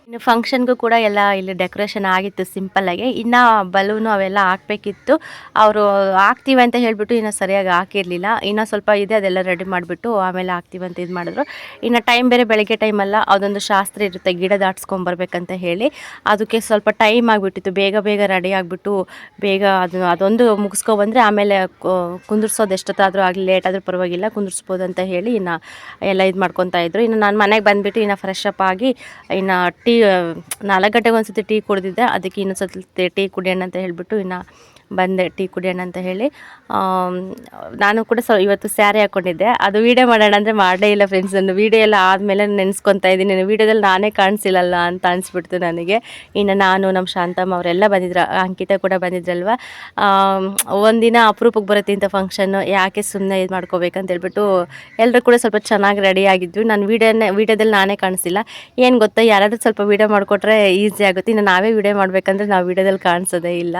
ಇನ್ನು ಫಂಕ್ಷನ್ಗೂ ಕೂಡ ಎಲ್ಲ ಇಲ್ಲಿ ಡೆಕೋರೇಷನ್ ಆಗಿತ್ತು ಸಿಂಪಲ್ಲಾಗಿ ಇನ್ನು ಬಲೂನು ಅವೆಲ್ಲ ಹಾಕಬೇಕಿತ್ತು. ಅವರು ಹಾಕ್ತೀವಿ ಅಂತ ಹೇಳಿಬಿಟ್ಟು ಇನ್ನೂ ಸರಿಯಾಗಿ ಹಾಕಿರಲಿಲ್ಲ. ಇನ್ನು ಸ್ವಲ್ಪ ಇದೆ, ಅದೆಲ್ಲ ರೆಡಿ ಮಾಡಿಬಿಟ್ಟು ಆಮೇಲೆ ಹಾಕ್ತೀವಿ ಅಂತ ಇದು ಮಾಡಿದ್ರು. ಇನ್ನು ಟೈಮ್ ಬೇರೆ ಬೆಳಗ್ಗೆ ಟೈಮಲ್ಲ ಅದೊಂದು ಶಾಸ್ತ್ರ ಇರುತ್ತೆ, ಗಿಡ ದಾಟ್ಸ್ಕೊಂಬರ್ಬೇಕಂತ ಹೇಳಿ. ಅದಕ್ಕೆ ಸ್ವಲ್ಪ ಟೈಮ್ ಆಗಿಬಿಟ್ಟಿತ್ತು. ಬೇಗ ಬೇಗ ರೆಡಿ ಆಗಿಬಿಟ್ಟು ಬೇಗ ಅದು, ಅದೊಂದು ಮುಗಿಸ್ಕೊಬಂದ್ರೆ ಆಮೇಲೆ ಕುಂದಿರ್ಸೋದು ಎಷ್ಟೊತ್ತಾದರೂ ಆಗಲಿ ಲೇಟ್ ಆದರೂ ಪರವಾಗಿಲ್ಲ, ಕುಂದಿರ್ಸ್ಬೋದು ಅಂತ ಹೇಳಿ ಇನ್ನು ಎಲ್ಲ ಇದು ಮಾಡ್ಕೊತಾ ಇದ್ರು. ಇನ್ನು ನಾನು ಮನೆಗೆ ಬಂದುಬಿಟ್ಟು ಇನ್ನು ಫ್ರೆಶ್ ಅಪ್ ಆಗಿ ಇನ್ನು ಟೀ ನಾಲ್ಕು ಗಂಟೆಗೆ ಒಂದ್ಸತಿ ಟೀ ಕುಡಿದಿದ್ದೆ ಅದಕ್ಕೆ ಇನ್ನೊಂದು ಸತಿ ಟೀ ಕುಡಿಯೋಣ ಅಂತ ಹೇಳಿಬಿಟ್ಟು ಇನ್ನು ಬಂದೆ, ಟೀ ಕುಡಿಯೋಣ ಅಂತ ಹೇಳಿ. ನಾನು ಕೂಡ ಸ್ವಲ್ಪ ಇವತ್ತು ಸ್ಯಾರಿ ಹಾಕ್ಕೊಂಡಿದ್ದೆ ಅದು ವೀಡಿಯೋ ಮಾಡೋಣ ಅಂದರೆ ಮಾಡಲೇ ಇಲ್ಲ ಫ್ರೆಂಡ್ಸ್ ನಾನು ವೀಡಿಯೋ ಎಲ್ಲ ಆದಮೇಲೆ ನೆನೆಸ್ಕೊತಾ ಇದ್ದೀನಿ. ವೀಡಿಯೋದಲ್ಲಿ ನಾನೇ ಕಾಣಿಸಿಲ್ಲಲ್ಲ ಅಂತ ಅನಿಸ್ಬಿಡ್ತು ನನಗೆ. ಇನ್ನು ನಾನು, ನಮ್ಮ ಶಾಂತಮ್ಮ ಅವರೆಲ್ಲ ಬಂದಿದ್ರು, ಅಂಕಿತ ಕೂಡ ಬಂದಿದ್ರಲ್ವ? ಒಂದಿನ ಅಪರೂಪಕ್ಕೆ ಬರುತ್ತೆ ಇಂಥ ಫಂಕ್ಷನ್ನು ಯಾಕೆ ಸುಮ್ಮನೆ ಇದು ಮಾಡ್ಕೋಬೇಕಂತ ಹೇಳ್ಬಿಟ್ಟು ಎಲ್ಲರೂ ಕೂಡ ಸ್ವಲ್ಪ ಚೆನ್ನಾಗಿ ರೆಡಿ ಆಗಿದ್ವಿ. ನಾನು ವೀಡಿಯೋನೇ ವೀಡಿಯೋದಲ್ಲಿ ನಾನೇ ಕಾಣಿಸಿಲ್ಲ. ಏನು ಗೊತ್ತಾ, ಯಾರಾದರೂ ಸ್ವಲ್ಪ ವೀಡಿಯೋ ಮಾಡಿಕೊಟ್ರೆ ಈಸಿ ಆಗುತ್ತೆ. ಇನ್ನು ನಾವೇ ವೀಡಿಯೋ ಮಾಡಬೇಕಂದ್ರೆ ನಾವು ವೀಡಿಯೋದಲ್ಲಿ ಕಾಣಿಸೋದೇ ಇಲ್ಲ.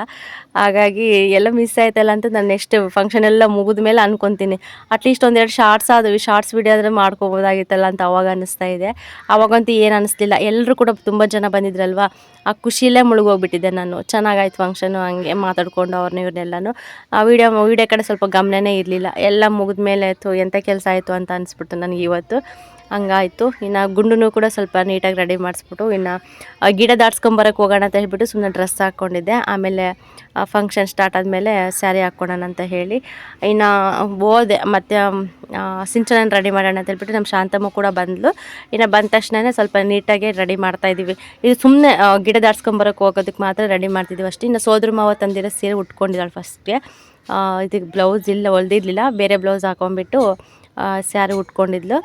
ಹಾಗಾಗಿ ಎಲ್ಲ ಮಿಸ್ ಆಯ್ತಲ್ಲ ಅಂತ ನಾನು ನೆಕ್ಸ್ಟ್ ಫಂಕ್ಷನ್ ಎಲ್ಲ ಮುಗಿದ ಮೇಲೆ ಅನ್ಕೊತೀನಿ. ಅಟ್ಲೀಸ್ಟ್ ಒಂದೆರಡು ಶಾರ್ಟ್ಸ್ ಆದವು ಶಾರ್ಟ್ಸ್ ವಿಡಿಯೋ ಆದರೆ ಮಾಡ್ಕೋಬೋದಾಗಿತ್ತಲ್ಲ ಅಂತ ಅವಾಗ ಅನ್ನಿಸ್ತಾ ಇದೆ. ಅವಾಗಂತೂ ಏನು ಅನಿಸ್ಲಿಲ್ಲ. ಎಲ್ಲರೂ ಕೂಡ ತುಂಬ ಜನ ಬಂದಿದ್ರಲ್ವ? ಆ ಖುಷಿಯಲ್ಲೇ ಮುಳುಗೋಗ್ಬಿಟ್ಟಿದ್ದೆ ನಾನು. ಚೆನ್ನಾಗಾಯ್ತು ಫಂಕ್ಷನು ಹಂಗೆ ಮಾತಾಡ್ಕೊಂಡು ಅವ್ರನ್ನ ಇವ್ರನ್ನೆಲ್ಲನೂ ಆ ವಿಡಿಯೋ ವಿಡಿಯೋ ಕಡೆ ಸ್ವಲ್ಪ ಗಮನನೇ ಇರಲಿಲ್ಲ. ಎಲ್ಲ ಮುಗಿದ ಮೇಲೆ ಆಯಿತು ಎಂಥ ಕೆಲಸ ಆಯಿತು ಅಂತ ಅನಿಸ್ಬಿಡ್ತು ನನಗೆ ಇವತ್ತು. ಹಂಗಾಯಿತು. ಇನ್ನು ಗುಂಡುನೂ ಕೂಡ ಸ್ವಲ್ಪ ನೀಟಾಗಿ ರೆಡಿ ಮಾಡಿಸ್ಬಿಟ್ಟು ಇನ್ನು ಗಿಡ ದಾಟ್ಸ್ಕೊಂಬರಕ್ಕೆ ಹೋಗೋಣ ಅಂತ ಹೇಳ್ಬಿಟ್ಟು ಸುಮ್ಮನೆ ಡ್ರೆಸ್ ಹಾಕ್ಕೊಂಡಿದ್ದೆ ಆಮೇಲೆ ಫಂಕ್ಷನ್ ಸ್ಟಾರ್ಟ್ ಆದಮೇಲೆ ಸ್ಯಾರಿ ಹಾಕ್ಕೊಳ್ಳೋಣ ಅಂತ ಹೇಳಿ. ಇನ್ನು ಹೋದೆ, ಮತ್ತು ಸಿಂಚನ ರೆಡಿ ಮಾಡೋಣ ಅಂತ ಹೇಳ್ಬಿಟ್ಟು ನಮ್ಮ ಶಾಂತಮ್ಮ ಕೂಡ ಬಂದಳು ಇನ್ನು ಬಂದ ತಕ್ಷಣನೇ ಸ್ವಲ್ಪ ನೀಟಾಗಿ ರೆಡಿ ಮಾಡ್ತಾ ಇದ್ದೀವಿ. ಇದು ಸುಮ್ಮನೆ ಗಿಡ ದಾಟ್ಸ್ಕೊಂಬರಕ್ಕೆ ಹೋಗೋದಕ್ಕೆ ಮಾತ್ರ ರೆಡಿ ಮಾಡ್ತಿದ್ದೀವಿ ಅಷ್ಟೇ. ಇನ್ನು ಸೋದ್ರ ಮಾವ ತಂದಿರೋ ಸೀರೆ ಉಟ್ಕೊಂಡಿದ್ದಾಳೆ ಫಸ್ಟ್ಗೆ ಇದಕ್ಕೆ ಬ್ಲೌಸ್ ಇಲ್ಲ, ಹೊಲ್ದಿರಲಿಲ್ಲ. ಬೇರೆ ಬ್ಲೌಸ್ ಹಾಕೊಂಡ್ಬಿಟ್ಟು ಸ್ಯಾರಿ ಉಟ್ಕೊಂಡಿದ್ಲು.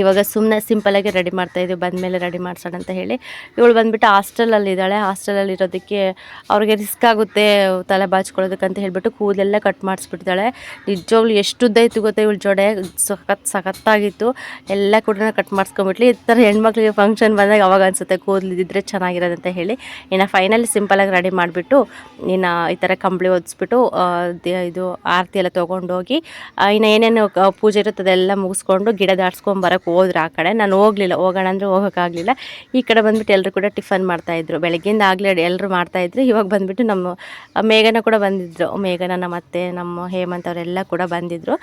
ಇವಾಗ ಸುಮ್ಮನೆ ಸಿಂಪಲಾಗಿ ರೆಡಿ ಮಾಡ್ತಾ ಇದ್ವಿ, ಬಂದ ಬಂದಮೇಲೆ ರೆಡಿ ಮಾಡ್ಸೋಣ ಅಂತ ಹೇಳಿ. ಇವಳು ಬಂದುಬಿಟ್ಟು ಹಾಸ್ಟೆಲಲ್ಲಿ ಇದ್ದಾಳೆ ಹಾಸ್ಟೆಲಲ್ಲಿ ಇರೋದಕ್ಕೆ ಅವ್ರಿಗೆ ರಿಸ್ಕ್ ಆಗುತ್ತೆ ತಲೆ ಬಾಚ್ಕೊಳ್ಳೋದಕ್ಕಂತ ಹೇಳ್ಬಿಟ್ಟು ಕೂದಲೆಲ್ಲ ಕಟ್ ಮಾಡಿಸ್ಬಿಟ್ಟಿದ್ದಾಳೆ. ನಿಜವಾಗ್ಲೂ ಎಷ್ಟು ಉದ್ದ ಇತ್ತು ಗೊತ್ತಾ ಇವಳು ಜೊಡೆ? ಸಖತ್ ಸಖತ್ತಾಗಿತ್ತು. ಎಲ್ಲ ಕೂಡ ಕಟ್ ಮಾಡಿಸ್ಕೊಂಬಿಟ್ಲಿ ಈ ಥರ ಹೆಣ್ಮಕ್ಳಿಗೆ ಫಂಕ್ಷನ್ ಬಂದಾಗ ಅವಾಗ ಅನಿಸುತ್ತೆ ಕೂದಲಿದ್ದರೆ ಚೆನ್ನಾಗಿರೋದಂತ ಹೇಳಿ. ಇನ್ನು ಫೈನಲಿ ಸಿಂಪಲಾಗಿ ರೆಡಿ ಮಾಡಿಬಿಟ್ಟು, ಇನ್ನು ಈ ಥರ ಕಂಬಳಿ ಒದಿಸ್ಬಿಟ್ಟು ಇದು ಆರತಿ ಎಲ್ಲ ತೊಗೊಂಡೋಗಿ ಇನ್ನು ಏನೇನು ಪೂಜೆ ಇರುತ್ತೆ ಅದೆಲ್ಲ ಮುಗಿಸ್ಕೊಂಡು ಗಿಡ ದಾಟ್ಸ್ಕೊಂಡು ಬರೋಕ್ಕೆ ಹೋದ್ರೆ ಆ ಕಡೆ. ನಾನು ಹೋಗಲಿಲ್ಲ, ಹೋಗೋಣ ಅಂದರೆ ಹೋಗೋಕ್ಕಾಗಲಿಲ್ಲ. ಈ ಕಡೆ ಬಂದುಬಿಟ್ಟು ಎಲ್ಲರೂ ಕೂಡ ಟಿಫನ್ ಮಾಡ್ತಾಯಿದ್ರು ಬೆಳಗ್ಗೆಯಿಂದ ಆಗಲೇ ಎಲ್ಲರೂ ಮಾಡ್ತಾಯಿದ್ರು ಇವಾಗ ಬಂದುಬಿಟ್ಟು ನಮ್ಮ, ಮೇಘನ ಕೂಡ ಬಂದಿದ್ದರು ಮೇಘನ ನಮ್ಮ ಅತ್ತೆ, ನಮ್ಮ ಹೇಮಂತ್ ಅವರೆಲ್ಲ ಕೂಡ ಬಂದಿದ್ದರು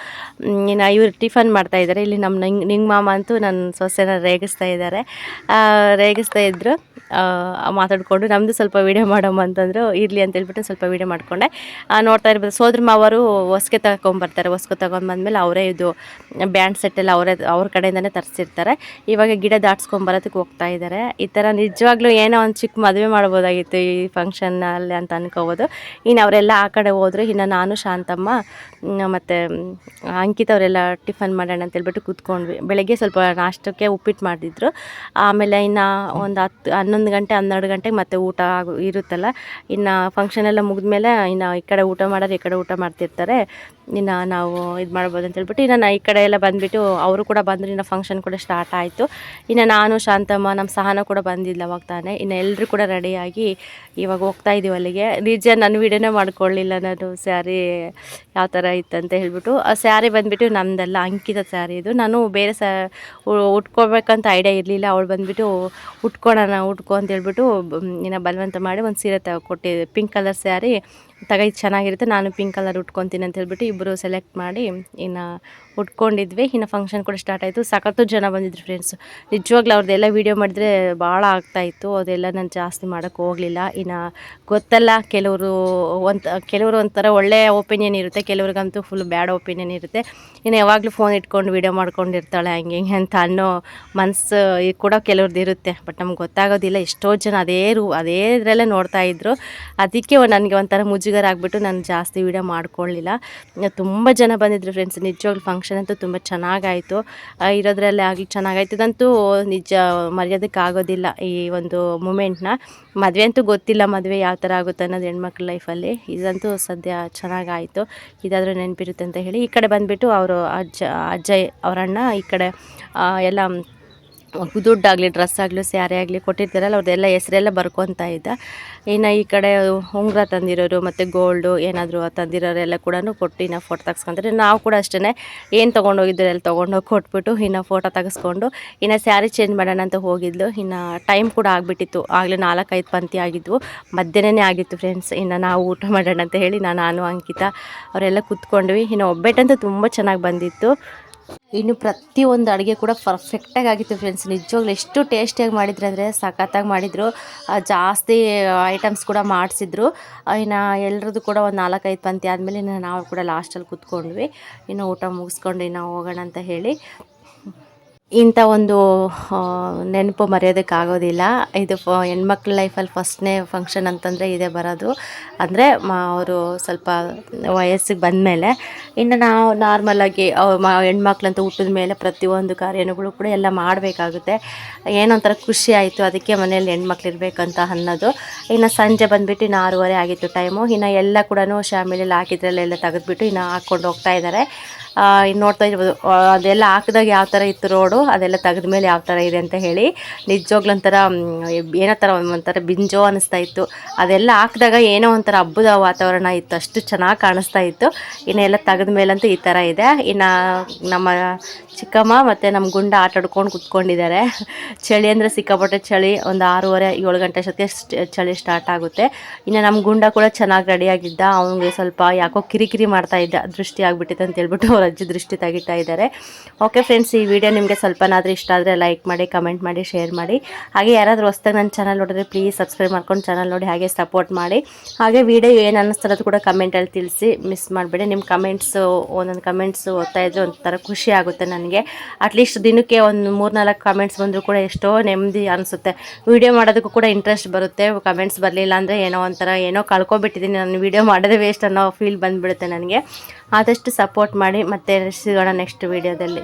ಇನ್ನು ಇವರು ಟಿಫನ್ ಮಾಡ್ತಾ ಇದ್ದಾರೆ ಇಲ್ಲಿ ನಮ್ಮ ನಿಂಗ್ ನಿಂಗ್ ಮಾಮ ಅಂತೂ ನನ್ನ ಸೊಸೆನ ರೇಗಿಸ್ತಾ ಇದ್ದಾರೆ ರೇಗಿಸ್ತಾ ಇದ್ದರು ಮಾತಾಡಿಕೊಂಡು ನಮ್ಮದು ಸ್ವಲ್ಪ ವೀಡಿಯೋ ಮಾಡಮ್ಮ ಅಂತಂದರು, ಇರಲಿ ಅಂತ ಹೇಳ್ಬಿಟ್ಟು ಸ್ವಲ್ಪ ವೀಡಿಯೋ ಮಾಡಿಕೊಂಡೆ. ನೋಡ್ತಾ ಇರ್ಬೋದು, ಸೋದ್ರ ಮಾವರು ಹೊಸ್ಗೆ ತಗೊಂಬರ್ತಾರೆ. ಹೊಸ್ಗೆ ತಗೊಂಡ್ಬಂದ್ಮೇಲೆ ಅವರೇ ಇದು ಬ್ಯಾಂಡ್ ಸೆಟ್ ಎಲ್ಲ ಅವರೇ, ಅವ್ರ ಕಡೆಯಿಂದನೇ ತರಿಸಿರ್ತಾರೆ. ಇವಾಗ ಗಿಡ ದಾಟ್ಸ್ಕೊಂಬರೋದಕ್ಕೆ ಹೋಗ್ತಾ ಇದ್ದಾರೆ ಈ ಥರ ನಿಜವಾಗ್ಲೂ ಏನೋ ಒಂದು ಚಿಕ್ಕ ಮದುವೆ ಮಾಡ್ಬೋದಾಗಿತ್ತು ಈ ಫಂಕ್ಷನ್ನಲ್ಲಿ ಅಂತ ಅನ್ಕೋಬೋದು. ಇನ್ನು ಅವರೆಲ್ಲ ಆ ಕಡೆ ಹೋದ್ರು. ಇನ್ನು ನಾನು, ಶಾಂತಮ್ಮ ಮತ್ತು ಅಂಕಿತ್ ಅವರೆಲ್ಲ ಟಿಫನ್ ಮಾಡೋಣ ಅಂತ ಹೇಳ್ಬಿಟ್ಟು ಕೂತ್ಕೊಂಡ್ವಿ. ಬೆಳಗ್ಗೆ ಸ್ವಲ್ಪ ನಾಷ್ಟಕ್ಕೆ ಉಪ್ಪಿಟ್ಟು ಮಾಡಿದ್ರು ಆಮೇಲೆ ಇನ್ನು ಒಂದು ಹತ್ತು, ಹನ್ನೊಂದು ಗಂಟೆ, ಹನ್ನೆರಡು ಗಂಟೆಗೆ ಮತ್ತೆ ಊಟ ಆಗು, ಇರುತ್ತಲ್ಲ? ಇನ್ನು ಫಂಕ್ಷನ್ ಎಲ್ಲ ಮುಗಿದ್ಮೇಲೆ ಇನ್ನು ಈ ಕಡೆ ಊಟ ಮಾಡೋರು ಈ ಕಡೆ ಊಟ ಮಾಡ್ತಿರ್ತಾರೆ. ಇನ್ನು ನಾವು ಇದು ಮಾಡ್ಬೋದು ಅಂತ ಹೇಳ್ಬಿಟ್ಟು ಇನ್ನು ಈ ಕಡೆ ಎಲ್ಲ ಬಂದುಬಿಟ್ಟು ಅವರು ಕೂಡ ಬಂದರು, ಇನ್ನು ಫಂಕ್ಷನ್ ಕೂಡ ಸ್ಟಾರ್ಟ್ ಆಯಿತು. ಇನ್ನು ನಾನು, ಶಾಂತಮ್ಮ ನಮ್ಮ ಸಹನ ಕೂಡ ಬಂದಿಲ್ಲ ಅವಾಗ ತಾನೇ. ಇನ್ನು ಎಲ್ಲರೂ ಕೂಡ ರೆಡಿಯಾಗಿ ಇವಾಗ ಹೋಗ್ತಾ ಇದ್ದೀವಿ ಅಲ್ಲಿಗೆ. ನಿಜ ನನ್ನ ವೀಡಿಯೋನೇ ಮಾಡ್ಕೊಳ್ಳಿಲ್ಲ ನಾನು, ಸ್ಯಾರಿ ಯಾವ ಥರ ಇತ್ತಂತ ಹೇಳ್ಬಿಟ್ಟು. ಆ ಸ್ಯಾರಿ ಬಂದುಬಿಟ್ಟು ನಮ್ಮದೆಲ್ಲ ಅಂಕಿತ ಸ್ಯಾರಿ ಇದು. ನಾನು ಬೇರೆ ಸ್ಯಾ ಉಟ್ಕೊಬೇಕಂತ ಐಡಿಯಾ ಇರಲಿಲ್ಲ. ಅವಳು ಬಂದುಬಿಟ್ಟು ಉಟ್ಕೊಳ್ಳೋಣ ಉಟ್ಕೊ ಅಂತ ಹೇಳ್ಬಿಟ್ಟು ಬ- ಇನ್ನು ಬಲವಂತ ಮಾಡಿ ಒಂದು ಸೀರೆ ತಗೊಟ್ಟಿದ್ದೆ ಪಿಂಕ್ ಕಲರ್ ಸ್ಯಾರಿ ತಗ, ಇದು ಚೆನ್ನಾಗಿರುತ್ತೆ, ನಾನು ಪಿಂಕ್ ಕಲರ್ ಉಟ್ಕೊತೀನಿ ಅಂತ ಹೇಳ್ಬಿಟ್ಟು ಇಬ್ಬರು ಸೆಲೆಕ್ಟ್ ಮಾಡಿ ಇನ್ನು ಉಟ್ಕೊಂಡಿದ್ವಿ. ಇನ್ನು ಫಂಕ್ಷನ್ ಕೂಡ ಸ್ಟಾರ್ಟ್ ಆಯಿತು. ಸಾಕತ್ತು ಜನ ಬಂದಿದ್ರು ಫ್ರೆಂಡ್ಸು ನಿಜವಾಗ್ಲೂ ಅವ್ರದ್ದೆಲ್ಲ ವೀಡಿಯೋ ಮಾಡಿದ್ರೆ ಭಾಳ ಆಗ್ತಾಯಿತ್ತು ಅದೆಲ್ಲ ನಾನು ಜಾಸ್ತಿ ಮಾಡೋಕ್ಕೆ ಹೋಗಲಿಲ್ಲ. ಇನ್ನು ಗೊತ್ತಲ್ಲ, ಕೆಲವರು ಒಂದು ಕೆಲವರು ಒಂಥರ ಒಳ್ಳೆಯ ಒಪಿನಿಯನ್ ಇರುತ್ತೆ. ಕೆಲವ್ರಿಗಂತೂ ಫುಲ್ ಬ್ಯಾಡ್ ಒಪಿನಿಯನ್ ಇರುತ್ತೆ. ಇನ್ನು ಯಾವಾಗಲೂ ಫೋನ್ ಇಟ್ಕೊಂಡು ವೀಡಿಯೋ ಮಾಡ್ಕೊಂಡಿರ್ತಾಳೆ, ಹಂಗೆ ಹಿಂಗೆ ಅಂತ ಅನ್ನೋ ಮನಸ್ಸು ಕೂಡ ಕೆಲವ್ರದ್ದು ಇರುತ್ತೆ. ಬಟ್ ನಮ್ಗೆ ಗೊತ್ತಾಗೋದಿಲ್ಲ. ಎಷ್ಟೋ ಜನ ಅದೇ ರೂ ಅದೇ ಇದರಲ್ಲೇ ನೋಡ್ತಾ ಇದ್ರು. ಅದಕ್ಕೆ ನನಗೆ ಒಂಥರ ಮುಜುಗರ ಆಗಿಬಿಟ್ಟು ನಾನು ಜಾಸ್ತಿ ವೀಡಿಯೋ ಮಾಡ್ಕೊಳ್ಳಿಲ್ಲ. ತುಂಬ ಜನ ಬಂದಿದ್ರು ಫ್ರೆಂಡ್ಸ್ ನಿಜವಾಗ್ಲೂ ಫಂಕ್ಷನ್ ಅಂತೂ ತುಂಬ ಚೆನ್ನಾಗಾಯಿತು. ಇರೋದ್ರಲ್ಲೇ ಆಗಲಿ ಚೆನ್ನಾಗಾಯ್ತು. ಇದಂತೂ ನಿಜ ಮರೆಯೋದಕ್ಕಾಗೋದಿಲ್ಲ ಈ ಒಂದು ಮೂಮೆಂಟ್ನ ಮದುವೆ ಅಂತೂ ಗೊತ್ತಿಲ್ಲ ಮದುವೆ ಯಾವ ಥರ ಆಗುತ್ತೆ ಅನ್ನೋದು ಹೆಣ್ಮಕ್ಳ ಲೈಫಲ್ಲಿ ಇದಂತೂ ಸದ್ಯ ಚೆನ್ನಾಗಾಯಿತು. ಇದಾದರೂ ನೆನಪಿರುತ್ತೆ ಅಂತ ಹೇಳಿ ಈ ಕಡೆ ಬಂದುಬಿಟ್ಟು ಅವರು ಅಜ್ಜ ಅಜ್ಜಯ್ ಅವರಣ್ಣ ಈ ಕಡೆ ಎಲ್ಲ ದುಡ್ಡಾಗಲಿ ಡ್ರೆಸ್ ಆಗಲಿ ಸ್ಯಾರಿ ಆಗಲಿ ಕೊಟ್ಟಿರ್ತಾರಲ್ಲ ಅವ್ರದ್ದೆಲ್ಲ ಹೆಸರೆಲ್ಲ ಬರ್ಕೊತಾ ಇದ್ದ. ಇನ್ನು ಈ ಕಡೆ ಉಂಗುರ ತಂದಿರೋರು ಮತ್ತು ಗೋಲ್ಡು ಏನಾದರೂ ತಂದಿರೋರೆಲ್ಲ ಕೂಡ ಕೊಟ್ಟು ಇನ್ನು ಫೋಟೋ ತೆಗ್ಸ್ಕೊಂತಾರೆ. ನಾವು ಕೂಡ ಅಷ್ಟೇ ಏನು ತಗೊಂಡೋಗಿದ್ರು ಎಲ್ಲ ತೊಗೊಂಡೋಗಿ ಕೊಟ್ಬಿಟ್ಟು ಇನ್ನು ಫೋಟೋ ತೆಗೆಸ್ಕೊಂಡು ಇನ್ನು ಸ್ಯಾರಿ ಚೇಂಜ್ ಮಾಡೋಣ ಅಂತ ಹೋಗಿದ್ಲು. ಇನ್ನು ಟೈಮ್ ಕೂಡ ಆಗಿಬಿಟ್ಟಿತ್ತು. ಆಗಲೇ ನಾಲ್ಕೈದು ಪಂಕ್ತಿ ಆಗಿದ್ವು. ಮಧ್ಯಾಹ್ನನೇ ಆಗಿತ್ತು ಫ್ರೆಂಡ್ಸ್ ಇನ್ನು ನಾವು ಊಟ ಮಾಡೋಣ ಅಂತ ಹೇಳಿ ನಾನು ನಾನು, ಅಂಕಿತ ಅವರೆಲ್ಲ ಕೂತ್ಕೊಂಡ್ವಿ. ಇನ್ನು ಒಬ್ಬಟ್ಟಂತೂ ತುಂಬ ಚೆನ್ನಾಗಿ ಬಂದಿತ್ತು. ಇನ್ನು ಪ್ರತಿಯೊಂದು ಅಡುಗೆ ಕೂಡ ಪರ್ಫೆಕ್ಟಾಗಿ ಆಗಿತ್ತು ಫ್ರೆಂಡ್ಸ್ ನಿಜವಾಗ್ಲೂ ಎಷ್ಟು ಟೇಸ್ಟಿಯಾಗಿ ಮಾಡಿದ್ರು ಅಂದರೆ ಸಖತ್ತಾಗಿ ಮಾಡಿದರು. ಜಾಸ್ತಿ ಐಟಮ್ಸ್ ಕೂಡ ಮಾಡಿಸಿದ್ರು. ಇನ್ನು ಎಲ್ಲರದ್ದು ಕೂಡ ಒಂದು ನಾಲ್ಕೈದು ಪಂಕ್ತಿ ಆದಮೇಲೆ ಇನ್ನು ನಾವು ಕೂಡ ಲಾಸ್ಟಲ್ಲಿ ಕೂತ್ಕೊಂಡ್ವಿ. ಇನ್ನು ಊಟ ಮುಗಿಸ್ಕೊಂಡು ಇನ್ನು ಹೋಗೋಣ ಅಂತ ಹೇಳಿ. ಇಂಥ ಒಂದು ನೆನಪು ಮರೆಯೋದಕ್ಕಾಗೋದಿಲ್ಲ ಇದು ಫ, ಹೆಣ್ಮಕ್ಳ ಲೈಫಲ್ಲಿ ಫಸ್ಟ್ನೇ ಫಂಕ್ಷನ್ ಅಂತಂದರೆ ಇದೇ ಬರೋದು. ಅಂದರೆ ಅವರು ಸ್ವಲ್ಪ ವಯಸ್ಸಿಗೆ ಬಂದಮೇಲೆ, ಇನ್ನು ನಾವು ನಾರ್ಮಲಾಗಿ ಮ, ಹೆಣ್ಮಕ್ಳಂತ ಹುಟ್ಟಿದ ಮೇಲೆ ಪ್ರತಿಯೊಂದು ಕಾರ್ಯಗಳು ಕೂಡ ಎಲ್ಲ ಮಾಡಬೇಕಾಗುತ್ತೆ. ಏನೋ ಒಂಥರ ಖುಷಿ ಆಯಿತು, ಅದಕ್ಕೆ ಮನೆಯಲ್ಲಿ ಹೆಣ್ಮಕ್ಳು ಇರಬೇಕಂತ ಅನ್ನೋದು. ಇನ್ನು ಸಂಜೆ ಬಂದುಬಿಟ್ಟು ಇನ್ನು ಆರೂವರೆ ಆಗಿತ್ತು ಟೈಮು ಇನ್ನು ಎಲ್ಲ ಕೂಡ ಶ್ಯಾಮಿಲಿಯಲ್ಲಿ ಹಾಕಿದ್ರಲ್ಲೆಲ್ಲ ತೆಗೆದುಬಿಟ್ಟು ಇನ್ನು ಹಾಕ್ಕೊಂಡು ಹೋಗ್ತಾ ಇದ್ದಾರೆ. ನೋಡ್ತಾ ಇರ್ಬೋದು. ಅದೆಲ್ಲ ಹಾಕಿದಾಗ ಯಾವ ಥರ ಇತ್ತು ರೋಡು ಅದೆಲ್ಲ ತೆಗೆದ ಮೇಲೆ ಯಾವ ಥರ ಇದೆ ಅಂತ ಹೇಳಿ ನಿಜವಾಗ್ಲೂ ಒಂಥರ ಏನೋ ಥರ ಒಂಥರ ಬಿಂಜೋ ಅನ್ನಿಸ್ತಾ ಇತ್ತು. ಅದೆಲ್ಲ ಹಾಕಿದಾಗ ಏನೋ ಒಂಥರ ಹಬ್ಬದ ವಾತಾವರಣ ಇತ್ತು. ಅಷ್ಟು ಚೆನ್ನಾಗಿ ಕಾಣಿಸ್ತಾ ಇತ್ತು. ಇನ್ನೆಲ್ಲ ತೆಗೆದ ಮೇಲಂತೂ ಈ ಥರ ಇದೆ. ಇನ್ನು ನಮ್ಮ ಚಿಕ್ಕಮ್ಮ ಮತ್ತು ನಮ್ಮ ಗುಂಡ ಆಟ ಆಡ್ಕೊಂಡು ಕುತ್ಕೊಂಡಿದ್ದಾರೆ. ಚಳಿ ಅಂದರೆ ಸಿಕ್ಕಾಪಟ್ಟೆ ಚಳಿ, ಒಂದು ಆರೂವರೆ, ಏಳು ಗಂಟೆ ಅಷ್ಟೊತ್ತಿಗೆ ಚಳಿ ಸ್ಟಾರ್ಟ್ ಆಗುತ್ತೆ. ಇನ್ನು ನಮ್ಮ ಗುಂಡ ಕೂಡ ಚೆನ್ನಾಗಿ ರೆಡಿಯಾಗಿದ್ದ ಅವನಿಗೆ ಸ್ವಲ್ಪ ಯಾಕೋ ಕಿರಿಕಿರಿ ಮಾಡ್ತಾ ಇದ್ದ, ದೃಷ್ಟಿ ಆಗಿಬಿಟ್ಟಿದೆ ಅಂತ ಹೇಳ್ಬಿಟ್ಟು ಅವ್ರ ಅಜ್ಜಿ ದೃಷ್ಟಿ ತೆಗಿತಾ ಇದ್ದಾರೆ. ಓಕೆ ಫ್ರೆಂಡ್ಸ್ ಈ ವಿಡಿಯೋ ನಿಮಗೆ ಸ್ವಲ್ಪನಾದರೂ ಇಷ್ಟ ಆದರೆ ಲೈಕ್ ಮಾಡಿ ಕಮೆಂಟ್ ಮಾಡಿ ಶೇರ್ ಮಾಡಿ. ಹಾಗೆ ಯಾರಾದರೂ ಹೊಸ್ದಾಗಿ ನನ್ನ ಚಾನಲ್ ನೋಡಿದ್ರೆ ಪ್ಲೀಸ್ ಸಬ್ಸ್ಕ್ರೈಬ್ ಮಾಡ್ಕೊಂಡು ಚಾನಲ್ ನೋಡಿ ಹಾಗೆ ಸಪೋರ್ಟ್ ಮಾಡಿ. ಹಾಗೆ ವಿಡಿಯೋ ಏನು ಅನ್ನಿಸ್ತಾರದು ಕೂಡ ಕಮೆಂಟಲ್ಲಿ ತಿಳಿಸಿ ಮಿಸ್ ಮಾಡಬೇಡಿ. ನಿಮ್ಮ ಕಮೆಂಟ್ಸು ಒಂದೊಂದು ಕಮೆಂಟ್ಸು ಓದ್ತಾ ಇದ್ರೆ ಒಂಥರ ಖುಷಿ ಆಗುತ್ತೆ ನನಗೆ ಅಟ್ಲೀಸ್ಟ್ ದಿನಕ್ಕೆ ಒಂದು ಮೂರು ನಾಲ್ಕು ಕಮೆಂಟ್ಸ್ ಬಂದರೂ ಕೂಡ ಎಷ್ಟೋ ನೆಮ್ಮದಿ ಅನಿಸುತ್ತೆ. ವಿಡಿಯೋ ಮಾಡೋದಕ್ಕೂ ಕೂಡ ಇಂಟ್ರೆಸ್ಟ್ ಬರುತ್ತೆ. ಕಮೆಂಟ್ಸ್ ಬರಲಿಲ್ಲ ಅಂದರೆ ಏನೋ ಒಂಥರ ಏನೋ ಕಳ್ಕೊಬಿಟ್ಟಿದ್ದೀನಿ ನಾನು ವಿಡಿಯೋ ಮಾಡೋದೇ ವೇಸ್ಟ್ ಅನ್ನೋ ಫೀಲ್ ಬಂದುಬಿಡುತ್ತೆ ನನಗೆ. ಆದಷ್ಟು ಸಪೋರ್ಟ್ ಮಾಡಿ ಮತ್ತೆ ಸಿಗೋಣ ನೆಕ್ಸ್ಟ್ ವಿಡಿಯೋದಲ್ಲಿ